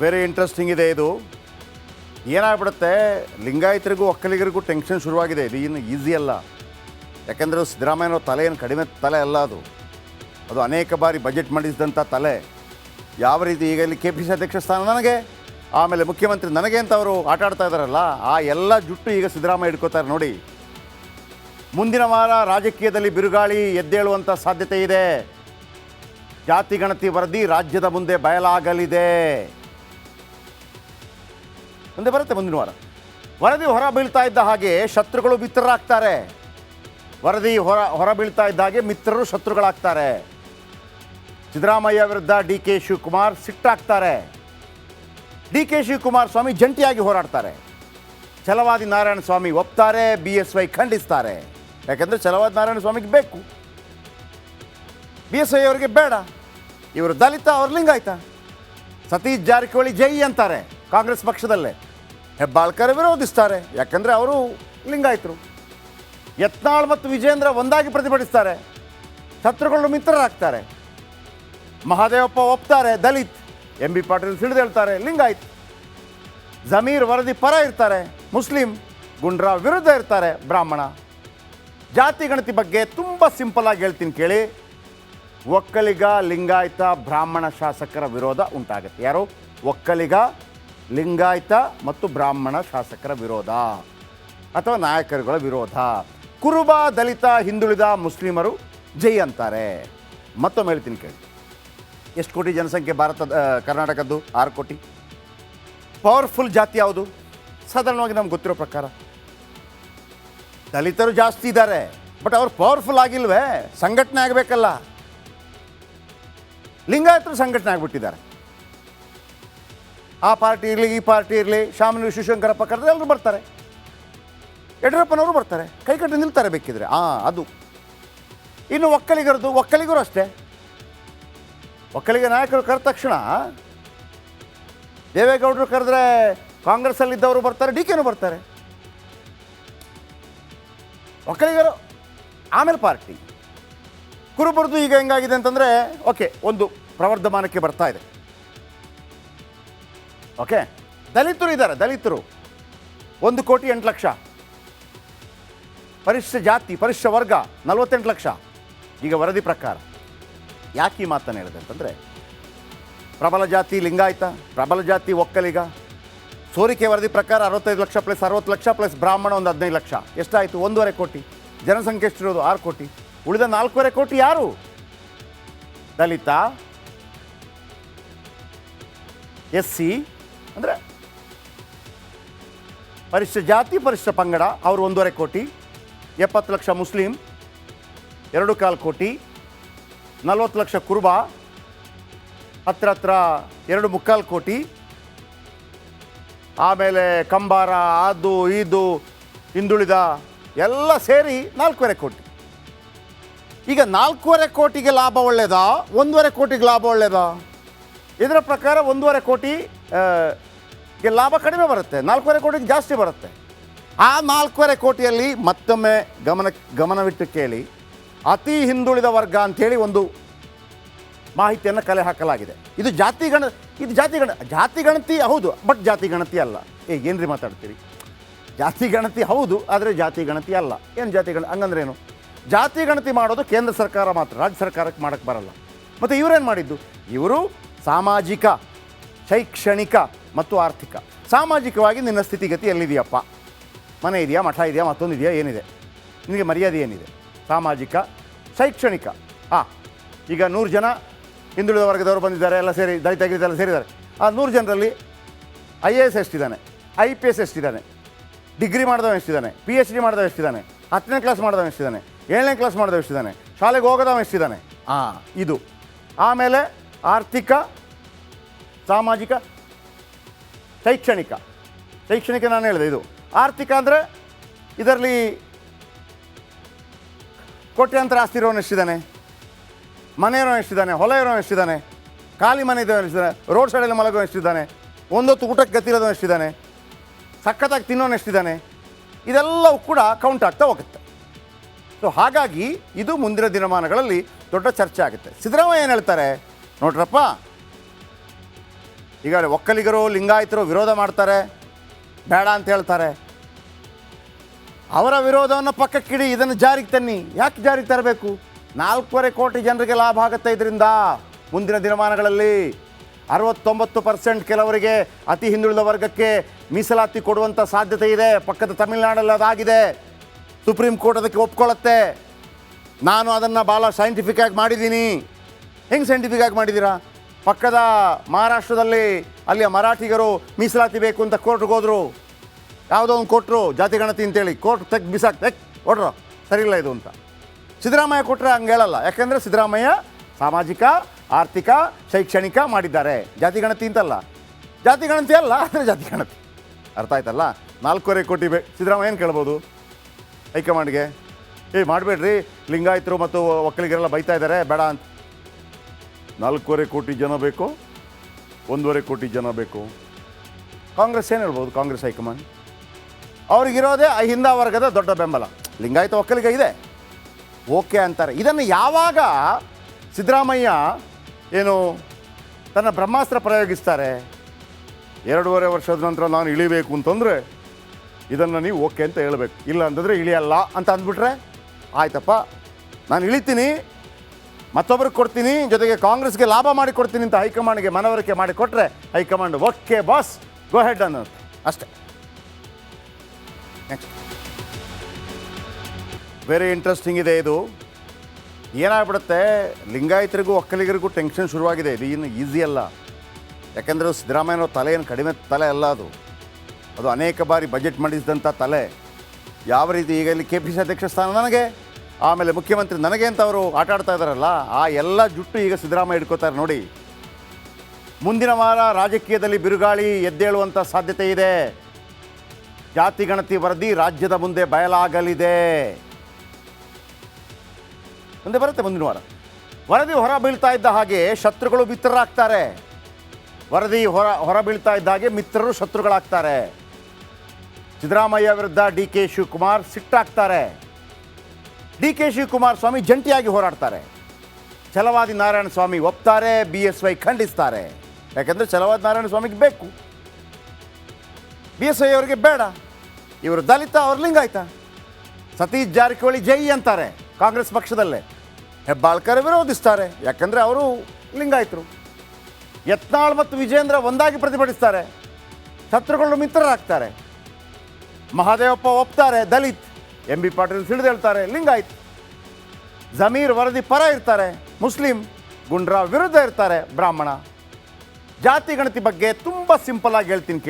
Very interesting ಇದೆ ಇದು. ಏನಾಗ್ಬಿಡುತ್ತೆ? ಲಿಂಗಾಯತರಿಗೂ ಒಕ್ಕಲಿಗರಿಗೂ tension ಶುರುವಾಗಿದೆ. ಇದು ಇನ್ನು ಈಸಿ ಅಲ್ಲ. ಯಾಕೆಂದರೆ ಸಿದ್ದರಾಮಯ್ಯನವ್ರ ತಲೆ ಏನು ಕಡಿಮೆ ತಲೆ ಅಲ್ಲ ಅದು. ಅದು ಅನೇಕ ಬಾರಿ ಬಜೆಟ್ ಮಂಡಿಸಿದಂಥ ತಲೆ. ಯಾವ ರೀತಿ ಈಗ ಇಲ್ಲಿ ಕೆ ಪಿ ಸಿ ಅಧ್ಯಕ್ಷ ಸ್ಥಾನ ನನಗೆ, ಆಮೇಲೆ ಮುಖ್ಯಮಂತ್ರಿ ನನಗೆ ಅಂತ ಅವರು ಆಟ ಆಡ್ತಾ ಇದ್ದಾರಲ್ಲ, ಆ ಎಲ್ಲ ಜುಟ್ಟು ಈಗ ಸಿದ್ದರಾಮಯ್ಯ ಹಿಡ್ಕೋತಾರೆ ನೋಡಿ. ಮುಂದಿನ ವಾರ ರಾಜಕೀಯದಲ್ಲಿ ಬಿರುಗಾಳಿ ಎದ್ದೇಳುವಂಥ ಸಾಧ್ಯತೆ ಇದೆ. ಜಾತಿ, ಗಣತಿ, ವರದಿ ರಾಜ್ಯದ ಮುಂದೆ ಬಯಲಾಗಲಿದೆ. ಮುಂದೆ ಬರುತ್ತೆ ಮುಂದಿನ ವಾರ. ವರದಿ ಹೊರ ಬೀಳ್ತಾ ಇದ್ದ ಹಾಗೆ ಶತ್ರುಗಳು ಮಿತ್ರರಾಗ್ತಾರೆ. ವರದಿ ಹೊರ ಹೊರ ಬೀಳ್ತಾ ಇದ್ದ ಹಾಗೆ ಮಿತ್ರರು ಶತ್ರುಗಳಾಗ್ತಾರೆ. ಸಿದ್ದರಾಮಯ್ಯ ವಿರುದ್ಧ ಡಿ ಕೆ ಶಿವಕುಮಾರ್ ಸಿಟ್ಟಾಗ್ತಾರೆ. ಡಿ ಕೆ ಶಿವಕುಮಾರ್ ಸ್ವಾಮಿ ಜಂಟಿಯಾಗಿ ಹೋರಾಡ್ತಾರೆ. ಛಲವಾದಿ ನಾರಾಯಣ ಸ್ವಾಮಿ ಒಪ್ತಾರೆ, ಬಿ ಎಸ್ ವೈ ಖಂಡಿಸ್ತಾರೆ. ಯಾಕೆಂದರೆ ಛಲವಾದಿ ನಾರಾಯಣ ಸ್ವಾಮಿಗೆ ಬೇಕು. ಬಿ ಎಸ್ ವೈ ಅವರಿಗೆ ಬೇಡ. ಇವರು ದಲಿತ, ಅವ್ರ ಲಿಂಗಾಯ್ತ. ಸತೀಶ್ ಜಾರಕಿಹೊಳಿ ಜೈ ಅಂತಾರೆ, ಕಾಂಗ್ರೆಸ್ ಪಕ್ಷದಲ್ಲೇ. ಹೆಬ್ಬಾಳ್ಕರ್ ವಿರೋಧಿಸ್ತಾರೆ. ಯಾಕಂದರೆ ಅವರು ಲಿಂಗಾಯತರು. ಯತ್ನಾಳ್ ಮತ್ತು ವಿಜೇಂದ್ರ ಒಂದಾಗಿ ಪ್ರತಿಭಟಿಸ್ತಾರೆ. ಶತ್ರುಗಳು ಮಿತ್ರರಾಗ್ತಾರೆ. ಮಹಾದೇವಪ್ಪ ಒಪ್ತಾರೆ, ದಲಿತ್. ಎಂ ಬಿ ಪಾಟೀಲ್ ಸಿಡಿದೇಳ್ತಾರೆ ಲಿಂಗಾಯತ್. ಜಮೀರ್ ವರದಿ ಪರ ಇರ್ತಾರೆ, ಮುಸ್ಲಿಂ. ಗುಂಡ್ರಾವ್ ವಿರುದ್ಧ ಇರ್ತಾರೆ, ಬ್ರಾಹ್ಮಣ. ಜಾತಿ ಗಣತಿ ಬಗ್ಗೆ ತುಂಬ ಸಿಂಪಲ್ ಆಗಿ ಹೇಳ್ತೀನಿ ಕೇಳಿ. ಒಕ್ಕಲಿಗ, ಲಿಂಗಾಯತ, ಬ್ರಾಹ್ಮಣ ಶಾಸಕರ ವಿರೋಧ ಉಂಟಾಗುತ್ತೆ. ಯಾರು? ಒಕ್ಕಲಿಗ ಲಿಂಗಾಯತ ಮತ್ತು ಬ್ರಾಹ್ಮಣ ಶಾಸಕರ ವಿರೋಧ ಅಥವಾ ನಾಯಕರುಗಳ ವಿರೋಧ. ಕುರುಬ, ದಲಿತ, ಹಿಂದುಳಿದ ಮುಸ್ಲಿಮರು ಜೈ ಅಂತಾರೆ. ಮತ್ತೊಮ್ಮೆ ಹೇಳ್ತೀನಿ ಕೇಳಿ. ಎಷ್ಟು ಕೋಟಿ ಜನಸಂಖ್ಯೆ ಭಾರತದ ಕರ್ನಾಟಕದ್ದು? ಆರು ಕೋಟಿ. ಪವರ್ಫುಲ್ ಜಾತಿ ಯಾವುದು? ಸಾಧಾರಣವಾಗಿ ನಮ್ಗೆ ಗೊತ್ತಿರೋ ಪ್ರಕಾರ. ದಲಿತರು ಜಾಸ್ತಿ ಇದ್ದಾರೆ ಬಟ್ ಅವ್ರು ಪವರ್ಫುಲ್ ಆಗಿಲ್ವೇ? ಸಂಘಟನೆ ಆಗಬೇಕಲ್ಲ. ಲಿಂಗಾಯತರು ಸಂಘಟನೆ ಆಗಿಬಿಟ್ಟಿದ್ದಾರೆ. ಆ ಪಾರ್ಟಿ ಇರಲಿ, ಈ ಪಾರ್ಟಿ ಇರಲಿ, ಶಾಮನೂರು ಶಿವಶಂಕರಪ್ಪ ಕರೆದ್ರೆ ಎಲ್ಲರೂ ಬರ್ತಾರೆ. ಯಡಿಯೂರಪ್ಪನವರು ಬರ್ತಾರೆ. ಕೈ ಕಟ್ಟಿ ನಿಲ್ತಾರೆ ಬೇಕಿದ್ರೆ. ಆ, ಅದು. ಇನ್ನು ಒಕ್ಕಲಿಗರದು ಒಕ್ಕಲಿಗರು ಅಷ್ಟೇ. ಒಕ್ಕಲಿಗ ನಾಯಕರು ಕರೆದ ತಕ್ಷಣ ದೇವೇಗೌಡರು ಕರೆದ್ರೆ ಕಾಂಗ್ರೆಸ್ಸಲ್ಲಿದ್ದವರು ಬರ್ತಾರೆ, ಡಿ ಕೆನೂ ಬರ್ತಾರೆ. ಒಕ್ಕಲಿಗರು, ಆಮೇಲೆ ಪಾರ್ಟಿ. ಕುರುಬರದು ಈಗ ಹೆಂಗಾಗಿದೆ ಅಂತಂದರೆ, ಓಕೆ, ಒಂದು ಪ್ರವರ್ಧಮಾನಕ್ಕೆ ಬರ್ತಾ ಇದೆ. ಓಕೆ. ದಲಿತರು ಇದ್ದಾರೆ, ದಲಿತರು. ಒಂದು ಕೋಟಿ ಎಂಟು ಲಕ್ಷ. ಪರಿಶಿಷ್ಟ ಜಾತಿ, ಪರಿಶಿಷ್ಟ ವರ್ಗ, ನಲವತ್ತೆಂಟು ಲಕ್ಷ. ಈಗ ವರದಿ ಪ್ರಕಾರ. ಯಾಕೆ ಈ ಮಾತನ್ನು ಹೇಳಿದೆ ಅಂತಂದರೆ, ಪ್ರಬಲ ಜಾತಿ ಲಿಂಗಾಯತ, ಪ್ರಬಲ ಜಾತಿ ಒಕ್ಕಲಿಗ, ಸೋರಿಕೆ ವರದಿ ಪ್ರಕಾರ ಅರವತ್ತೈದು ಲಕ್ಷ ಪ್ಲಸ್ ಅರವತ್ತು ಲಕ್ಷ ಪ್ಲಸ್ ಬ್ರಾಹ್ಮಣ ಒಂದು ಹದಿನೈದು ಲಕ್ಷ. ಎಷ್ಟಾಯಿತು? ಒಂದೂವರೆ ಕೋಟಿ. ಜನಸಂಖ್ಯೆ ಎಷ್ಟಿರೋದು? ಆರು ಕೋಟಿ. ಉಳಿದ ನಾಲ್ಕೂವರೆ ಕೋಟಿ ಯಾರು? ದಲಿತ ಎಸ್ ಸಿ ಅಂದರೆ ಪರಿಶಿಷ್ಟ ಜಾತಿ ಪರಿಶಿಷ್ಟ ಪಂಗಡ, ಅವರು ಒಂದೂವರೆ ಕೋಟಿ, ಎಪ್ಪತ್ತು ಲಕ್ಷ ಮುಸ್ಲಿಂ, ಎರಡು ಕಾಲು ಕೋಟಿ, ನಲ್ವತ್ತು ಲಕ್ಷ ಕುರುಬ, ಹತ್ರ ಹತ್ರ ಎರಡು ಮುಕ್ಕಾಲು ಕೋಟಿ, ಆಮೇಲೆ ಕಂಬಾರ, ಅದು, ಇದು, ಹಿಂದುಳಿದ ಎಲ್ಲ ಸೇರಿ ನಾಲ್ಕೂವರೆ ಕೋಟಿ. ಈಗ ನಾಲ್ಕೂವರೆ ಕೋಟಿಗೆ ಲಾಭ ಒಳ್ಳೆಯದಾ ಒಂದೂವರೆ ಕೋಟಿಗೆ ಲಾಭ ಒಳ್ಳೆಯದಾ ಇದರ ಪ್ರಕಾರ ಒಂದೂವರೆ ಕೋಟಿ ಗೆ ಲಾಭ ಕಡಿಮೆ ಬರುತ್ತೆ. ನಾಲ್ಕೂವರೆ ಕೋಟಿಗೆ ಜಾಸ್ತಿ ಬರುತ್ತೆ. ಆ ನಾಲ್ಕೂವರೆ ಕೋಟಿಯಲ್ಲಿ ಮತ್ತೊಮ್ಮೆ ಗಮನ, ಗಮನವಿಟ್ಟು ಕೇಳಿ. ಅತಿ ಹಿಂದುಳಿದ ವರ್ಗ ಅಂಥೇಳಿ ಒಂದು ಮಾಹಿತಿಯನ್ನು ಕಲೆ ಹಾಕಲಾಗಿದೆ. ಇದು ಜಾತಿ ಗಣ, ಇದು ಜಾತಿ ಗಣ, ಜಾತಿ ಗಣತಿ ಹೌದು, ಬಟ್ ಜಾತಿ ಗಣತಿ ಅಲ್ಲ. ಏ, ಏನ್ರಿ ಮಾತಾಡ್ತೀರಿ? ಜಾತಿ ಗಣತಿ ಹೌದು, ಆದರೆ ಜಾತಿ ಗಣತಿ ಅಲ್ಲ. ಏನು ಜಾತಿ ಗಣ ಹಂಗಂದ್ರೆ ಏನು ಜಾತಿ ಗಣತಿ ಮಾಡೋದು ಕೇಂದ್ರ ಸರ್ಕಾರ ಮಾತ್ರ, ರಾಜ್ಯ ಸರ್ಕಾರಕ್ಕೆ ಮಾಡೋಕ್ಕೆ ಬರಲ್ಲ. ಮತ್ತು ಇವರೇನು ಮಾಡಿದ್ದು? ಇವರು ಸಾಮಾಜಿಕ ಶೈಕ್ಷಣಿಕ ಮತ್ತು ಆರ್ಥಿಕ. ಸಾಮಾಜಿಕವಾಗಿ ನಿನ್ನ ಸ್ಥಿತಿಗತಿ ಎಲ್ಲಿದೆಯಪ್ಪ? ಮನೆ ಇದೆಯಾ? ಮಠ ಇದೆಯಾ? ಮತ್ತೊಂದು ಇದೆಯಾ? ಏನಿದೆ? ನಿನಗೆ ಮರ್ಯಾದೆ ಏನಿದೆ? ಸಾಮಾಜಿಕ ಶೈಕ್ಷಣಿಕ. ಹಾಂ ಈಗ ನೂರು ಜನ ಹಿಂದುಳಿದ ವರ್ಗದವರು ಬಂದಿದ್ದಾರೆ ಎಲ್ಲ ಸೇರಿ ದಲಿತ ಎಲ್ಲ ಸೇರಿದ್ದಾರೆ. ಆ ನೂರು ಜನರಲ್ಲಿ ಐ ಎ ಎಸ್ ಎಷ್ಟಿದ್ದಾನೆ? ಐ ಪಿ ಎಸ್ ಎಷ್ಟಿದ್ದಾನೆ? ಡಿಗ್ರಿ ಮಾಡಿದವ ಎಷ್ಟಿದ್ದಾನೆ? ಪಿ ಎಚ್ ಡಿ ಮಾಡಿದವ ಎಷ್ಟಿದ್ದಾನೆ? ಹತ್ತನೇ ಕ್ಲಾಸ್ ಮಾಡಿದವ ಎಷ್ಟಿದ್ದಾನೆ? ಏಳನೇ ಕ್ಲಾಸ್ ಮಾಡಿದವ ಎಷ್ಟಿದ್ದಾನೆ? ಶಾಲೆಗೆ ಹೋಗೋದವ ಎಷ್ಟಿದ್ದಾನೆ? ಹಾಂ ಇದು. ಆಮೇಲೆ ಆರ್ಥಿಕ, ಸಾಮಾಜಿಕ, ಶೈಕ್ಷಣಿಕ. ಶೈಕ್ಷಣಿಕ ನಾನು ಹೇಳಿದೆ ಇದು. ಆರ್ಥಿಕ ಅಂದರೆ ಇದರಲ್ಲಿ ಕೋಟ್ಯಾಂತರ ಆಸ್ತಿ ಇರೋನು ಎಷ್ಟಿದ್ದಾನೆ? ಮನೆ ಇರೋನು ಎಷ್ಟಿದ್ದಾನೆ? ಹೊಲ ಇರೋನು ಎಷ್ಟಿದ್ದಾನೆ? ಖಾಲಿ ಮನೆ ಇದ್ದವನು ಎಷ್ಟಿದ್ದಾನೆ? ರೋಡ್ ಸೈಡಲ್ಲಿ ಮಲಗೋ ಎಷ್ಟಿದ್ದಾನೆ? ಒಂದೊತ್ತು ಊಟಕ್ಕೆ ಗತಿರೋದು ಎಷ್ಟಿದ್ದಾನೆ? ಸಖತ್ತಾಗಿ ತಿನ್ನೋನು ಎಷ್ಟಿದ್ದಾನೆ? ಇದೆಲ್ಲವೂ ಕೂಡ ಕೌಂಟ್ ಆಗ್ತಾ ಹೋಗುತ್ತೆ. ಸೊ ಹಾಗಾಗಿ ಇದು ಮುಂದಿನ ದಿನಮಾನಗಳಲ್ಲಿ ದೊಡ್ಡ ಚರ್ಚೆ ಆಗುತ್ತೆ. ಸಿದ್ದರಾಮಯ್ಯ ಏನು ಹೇಳ್ತಾರೆ? ನೋಡ್ರಪ್ಪ. ಈಗ ಒಕ್ಕಲಿಗರು, ಲಿಂಗಾಯತರು ವಿರೋಧ ಮಾಡ್ತಾರೆ. ಬೇಡ ಅಂತ ಹೇಳ್ತಾರೆ. ಅವರ ವಿರೋಧವನ್ನು ಪಕ್ಕಕ್ಕಿಡಿ, ಇದನ್ನು ಜಾರಿಗೆ ತನ್ನಿ. ಯಾಕೆ ಜಾರಿಗೆ ತರಬೇಕು? ನಾಲ್ಕೂವರೆ ಕೋಟಿ ಜನರಿಗೆ ಲಾಭ ಆಗುತ್ತೆ ಇದರಿಂದ. ಮುಂದಿನ ದಿನಮಾನಗಳಲ್ಲಿ ಅರವತ್ತೊಂಬತ್ತು ಪರ್ಸೆಂಟ್ ಕೆಲವರಿಗೆ ಅತಿ ಹಿಂದುಳಿದ ವರ್ಗಕ್ಕೆ ಮೀಸಲಾತಿ ಕೊಡುವಂಥ ಸಾಧ್ಯತೆ ಇದೆ. ಪಕ್ಕದ ತಮಿಳುನಾಡಲ್ಲಿ ಅದಾಗಿದೆ. ಸುಪ್ರೀಂ ಕೋರ್ಟ್ ಅದಕ್ಕೆ ಒಪ್ಕೊಳ್ಳುತ್ತೆ. ನಾನು ಅದನ್ನು ಭಾಳ ಸೈಂಟಿಫಿಕ್ ಆಗಿ ಮಾಡಿದ್ದೀನಿ. ಹೆಂಗೆ ಸೈಂಟಿಫಿಕ್ ಆಗಿ ಮಾಡಿದ್ದೀರಾ ಪಕ್ಕದ ಮಹಾರಾಷ್ಟ್ರದಲ್ಲಿ ಅಲ್ಲಿಯ ಮರಾಠಿಗರು ಮೀಸಲಾತಿ ಬೇಕು ಅಂತ ಕೋರ್ಟ್ಗೆ ಹೋದರು. ಯಾವುದೋ ಒಂದು ಕೊಟ್ಟರು ಜಾತಿ, ಗಣತಿ ಅಂತೇಳಿ. ಕೋರ್ಟ್ ತೆಗ್ ಬಿಸಾಕ್ ತೆಕ್ ಹೊಡ್ರ. ಸರಿಯಿಲ್ಲ ಇದು ಅಂತ. ಸಿದ್ದರಾಮಯ್ಯ ಕೊಟ್ಟರೆ ಹಂಗೆ ಹೇಳಲ್ಲ. ಯಾಕೆಂದರೆ ಸಿದ್ದರಾಮಯ್ಯ ಸಾಮಾಜಿಕ, ಆರ್ಥಿಕ, ಶೈಕ್ಷಣಿಕ ಮಾಡಿದ್ದಾರೆ. ಜಾತಿ, ಗಣತಿ ಅಂತಲ್ಲ. ಜಾತಿ, ಗಣತಿ ಅಲ್ಲ, ಆದರೆ ಜಾತಿ, ಗಣತಿ. ಅರ್ಥ ಆಯ್ತಲ್ಲ? ನಾಲ್ಕೂವರೆ ಕೋಟಿ ಬೇ ಸಿದ್ದರಾಮಯ್ಯ ಏನು ಕೇಳ್ಬೋದು? ಹೈಕಮಾಂಡ್ಗೆ? ಏ, ಮಾಡಬೇಡ್ರಿ. ಲಿಂಗಾಯಿತರು ಮತ್ತು ಒಕ್ಕಲಿಗರೆಲ್ಲ ಬೈತಾ ಇದ್ದಾರೆ ಬೇಡ ಅಂತ. ನಾಲ್ಕೂವರೆ ಕೋಟಿ ಜನ ಬೇಕು, ಒಂದೂವರೆ ಕೋಟಿ ಜನ ಬೇಕು. ಕಾಂಗ್ರೆಸ್ ಏನು ಹೇಳ್ಬೋದು, ಕಾಂಗ್ರೆಸ್ ಹೈಕಮಾಂಡ್? ಅವ್ರಿಗಿರೋದೇ ಹಿಂದ ವರ್ಗದ ದೊಡ್ಡ ಬೆಂಬಲ. ಲಿಂಗಾಯತ ಒಕ್ಕಲಿಗ ಇದೆ. ಓಕೆ ಅಂತಾರೆ. ಇದನ್ನು ಯಾವಾಗ ಸಿದ್ದರಾಮಯ್ಯ ಏನು ತನ್ನ ಬ್ರಹ್ಮಾಸ್ತ್ರ ಪ್ರಯೋಗಿಸ್ತಾರೆ? ಎರಡೂವರೆ ವರ್ಷದ ನಂತರ ನಾನು ಇಳಿಬೇಕು ಅಂತಂದರೆ ಇದನ್ನು ನೀವು ಓಕೆ ಅಂತ ಹೇಳಬೇಕು. ಇಲ್ಲ ಅಂತಂದರೆ ಇಳಿಯಲ್ಲ ಅಂತ ಅಂದ್ಬಿಟ್ರೆ, ಆಯ್ತಪ್ಪ, ನಾನು ಇಳಿತೀನಿ ಮತ್ತೊಬ್ರಿಗೆ ಕೊಡ್ತೀನಿ, ಜೊತೆಗೆ ಕಾಂಗ್ರೆಸ್ಗೆ ಲಾಭ ಮಾಡಿ ಕೊಡ್ತೀನಿ ಅಂತ ಹೈಕಮಾಂಡ್ಗೆ ಮನವರಿಕೆ ಮಾಡಿ ಕೊಟ್ಟರೆ high command okay boss, go ahead ಅನ್ನೋದು. ಅಷ್ಟೇ. ವೆರಿ ಇಂಟ್ರೆಸ್ಟಿಂಗ್ ಇದೆ ಇದು. ಏನಾಗ್ಬಿಡುತ್ತೆ, ಲಿಂಗಾಯತರಿಗೂ ಒಕ್ಕಲಿಗರಿಗೂ ಟೆನ್ಷನ್ ಶುರುವಾಗಿದೆ. ಇದು ಇನ್ನು ಈಸಿ ಅಲ್ಲ. ಯಾಕೆಂದರೆ ಸಿದ್ದರಾಮಯ್ಯನವ್ರ ತಲೆ ಏನು ಕಡಿಮೆ ತಲೆ ಅಲ್ಲ ಅದು. ಅದು ಅನೇಕ ಬಾರಿ ಬಜೆಟ್ ಮಂಡಿಸಿದಂಥ ತಲೆ. ಯಾವ ರೀತಿ ಈಗ ಇಲ್ಲಿ ಕೆ ಪಿ ಸಿ ಅಧ್ಯಕ್ಷ ಸ್ಥಾನ ನನಗೆ? ಆಮೇಲೆ ಮುಖ್ಯಮಂತ್ರಿ ನನಗೆ ಅಂತ ಅವರು ಆಟ ಆಡ್ತಾ ಇದ್ದಾರಲ್ಲ, ಆ ಎಲ್ಲ ಜುಟ್ಟು ಈಗ ಸಿದ್ದರಾಮಯ್ಯ ಇಟ್ಕೋತಾರೆ ನೋಡಿ. ಮುಂದಿನ ವಾರ ರಾಜಕೀಯದಲ್ಲಿ ಬಿರುಗಾಳಿ ಎದ್ದೇಳುವಂಥ ಸಾಧ್ಯತೆ ಇದೆ. ಜಾತಿ ಗಣತಿ ವರದಿ ರಾಜ್ಯದ ಮುಂದೆ ಬಯಲಾಗಲಿದೆ. ಮುಂದೆ ಬರುತ್ತೆ ಮುಂದಿನ ವಾರ. ವರದಿ ಹೊರ ಬೀಳ್ತಾ ಇದ್ದ ಹಾಗೆ ಶತ್ರುಗಳು ಮಿತ್ರರಾಗ್ತಾರೆ. ವರದಿ ಹೊರ ಹೊರ ಬೀಳ್ತಾ ಇದ್ದ ಹಾಗೆ ಮಿತ್ರರು ಶತ್ರುಗಳಾಗ್ತಾರೆ. ಸಿದ್ದರಾಮಯ್ಯ ವಿರುದ್ಧ ಡಿ ಕೆ ಶಿವಕುಮಾರ್ ಸಿಟ್ಟಾಗ್ತಾರೆ. ಡಿ ಕೆ ಶಿವಕುಮಾರ್ ಸ್ವಾಮಿ ಜಂಟಿಯಾಗಿ ಹೋರಾಡ್ತಾರೆ. ಛಲವಾದಿ ನಾರಾಯಣ ಸ್ವಾಮಿ ಒಪ್ತಾರೆ, ಬಿ ಎಸ್ ವೈ ಖಂಡಿಸ್ತಾರೆ. ಯಾಕಂದರೆ ಛಲವಾದಿ ನಾರಾಯಣ ಸ್ವಾಮಿಗೆ ಬೇಕು. ಬಿ ಎಸ್ ವೈ ಅವರಿಗೆ ಬೇಡ. ಇವರು ದಲಿತ, ಅವ್ರ ಲಿಂಗಾಯ್ತ. ಸತೀಶ್ ಜಾರಕಿಹೊಳಿ ಜೈ ಅಂತಾರೆ, ಕಾಂಗ್ರೆಸ್ ಪಕ್ಷದಲ್ಲೇ. ಹೆಬ್ಬಾಳ್ಕರ್ ವಿರೋಧಿಸ್ತಾರೆ, ಯಾಕಂದರೆ ಅವರು ಲಿಂಗಾಯಿತರು. ಯತ್ನಾಳ್ ಮತ್ತು ವಿಜೇಂದ್ರ ಒಂದಾಗಿ ಪ್ರತಿಭಟಿಸ್ತಾರೆ. ಶತ್ರುಗಳು ಮಿತ್ರರಾಗ್ತಾರೆ. ಮಹಾದೇವಪ್ಪ ಒಪ್ತಾರೆ, ದಲಿತ್. ಎಂ ಬಿ ಪಾಟೀಲ್ ಸಿಡಿದೇಳ್ತಾರೆ ಲಿಂಗಾಯತ್. ಜಮೀರ್ ವರದಿ ಪರ ಇರ್ತಾರೆ, ಮುಸ್ಲಿಂ ಗುಂಡ್ರಾ ವಿರುದ್ಧ ಇರ್ತಾರೆ ಬ್ರಾಹ್ಮಣ. ಜಾತಿ ಗಣತಿ ಬಗ್ಗೆ ತುಂಬ ಸಿಂಪಲ್ ಆಗಿ ಹೇಳ್ತೀನಿ